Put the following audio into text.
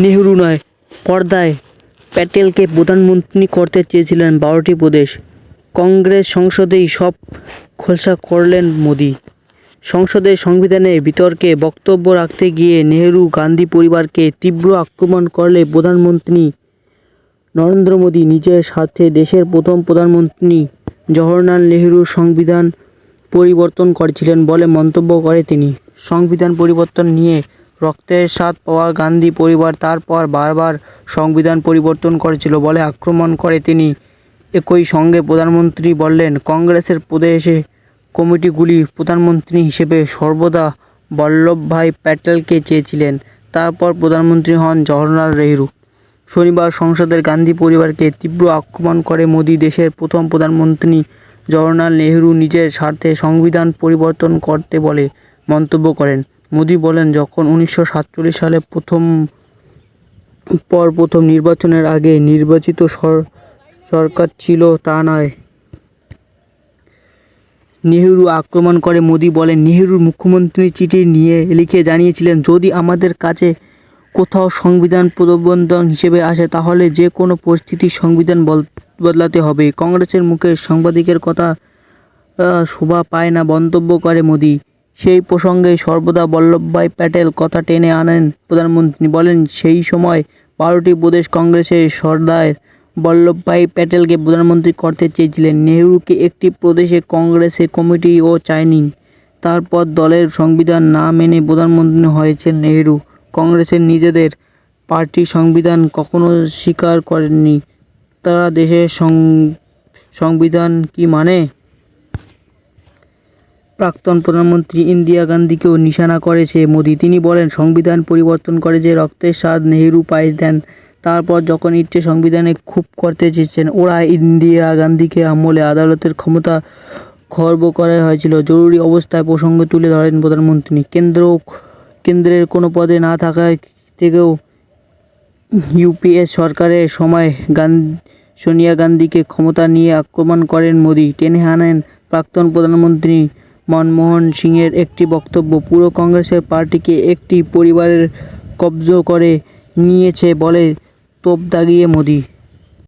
নেহরু নয়, পর্দায় প্যাটেলকে প্রধানমন্ত্রী করতে চেয়েছিলেন বারোটি প্রদেশ। কংগ্রেস সংসদেই সব খোলসা করলেন মোদি। সংসদে সংবিধানের বিতর্কে বক্তব্য রাখতে গিয়ে নেহরু গান্ধী পরিবারকে তীব্র আক্রমণ করলে প্রধানমন্ত্রী নরেন্দ্র মোদী নিজের স্বার্থে দেশের প্রথম প্রধানমন্ত্রী জওহরলাল নেহরুর সংবিধান পরিবর্তন করেছিলেন বলে মন্তব্য করে তিনি। সংবিধান পরিবর্তন নিয়ে রক্তের স্বাদ পাওয়া গান্ধী পরিবার তারপর বারবার সংবিধান পরিবর্তন করেছিল বলে আক্রমণ করে তিনি। একই সঙ্গে প্রধানমন্ত্রী বললেন, কংগ্রেসের প্রদেশে কমিটিগুলি প্রধানমন্ত্রী হিসেবে সর্বদা বল্লভভাই প্যাটেলকে চেয়েছিলেন। তারপর প্রধানমন্ত্রী হন জওহরলাল নেহরু। শনিবার সংসদের গান্ধী পরিবারকে তীব্র আক্রমণ করে মোদি দেশের প্রথম প্রধানমন্ত্রী জওহরলাল নেহরু নিজের স্বার্থে সংবিধান পরিবর্তন করতে বলে মন্তব্য করেন। মোদি বলেন, যখন উনিশশো সাতচল্লিশ সালে প্রথম, পর প্রথম নির্বাচনের আগে নির্বাচিত সর- সরকার ছিল তা নয়। নেহরু আক্রমণ করে। মোদি বলেন, নেহরুর মুখ্যমন্ত্রী চিঠি নিয়ে লিখে জানিয়েছিলেন, যদি আমাদের কাছে কোথাও সংবিধান প্রবর্তন হিসেবে আসে, তাহলে যে কোনো পরিস্থিতি সংবিধান বদলাতে হবে। কংগ্রেসের মুখে সাংবাদিকের কথা শোভা পায় না মন্তব্য করে মোদি। সেই প্রসঙ্গে সর্বদা বল্লভভাই প্যাটেল কথা টেনে আনেন। প্রধানমন্ত্রী বলেন, সেই সময় বারোটি প্রদেশ কংগ্রেসের সর্দার বল্লভভাই প্যাটেলকে প্রধানমন্ত্রী করতে চেয়েছিলেন। নেহরুকে একটি প্রদেশে কংগ্রেসের কমিটিও চায়নি। তারপর দলের সংবিধান না মেনে প্রধানমন্ত্রী হয়েছেন নেহরু। কংগ্রেসের নিজেদের পার্টি সংবিধান কখনো স্বীকার করেননি। তারা দেশের সং- সংবিধান কি মানে? প্রাক্তন প্রধানমন্ত্রী ইন্দিরা গান্ধীকেও নিশানা করেছে মোদি। তিনি বলেন, সংবিধান পরিবর্তন করে যে রক্তের স্বাদ নেহেরু পায়ে দেন, তারপর যখন ইচ্ছে সংবিধানে খুব করতে চেয়েছেন, ওরা ইন্দিরা গান্ধীকে আমলে আদালতের ক্ষমতা খর্ব করা হয়েছিল। জরুরি অবস্থায় প্রসঙ্গ তুলে ধরেন প্রধানমন্ত্রী। কেন্দ্র, কেন্দ্রের কোনো পদে না থাকায় থেকেও ইউপিএস সরকারের সময় গান্ধী, সোনিয়া গান্ধীকে ক্ষমতা নিয়ে আক্রমণ করেন মোদি। টেনে আনেন প্রাক্তন প্রধানমন্ত্রী মনমোহন সিংয়ের একটি বক্তব্য, পুরো কংগ্রেসের পার্টিকে একটি পরিবারের কব্জ করে নিয়েছে বলে তোপ দাগিয়ে মোদি।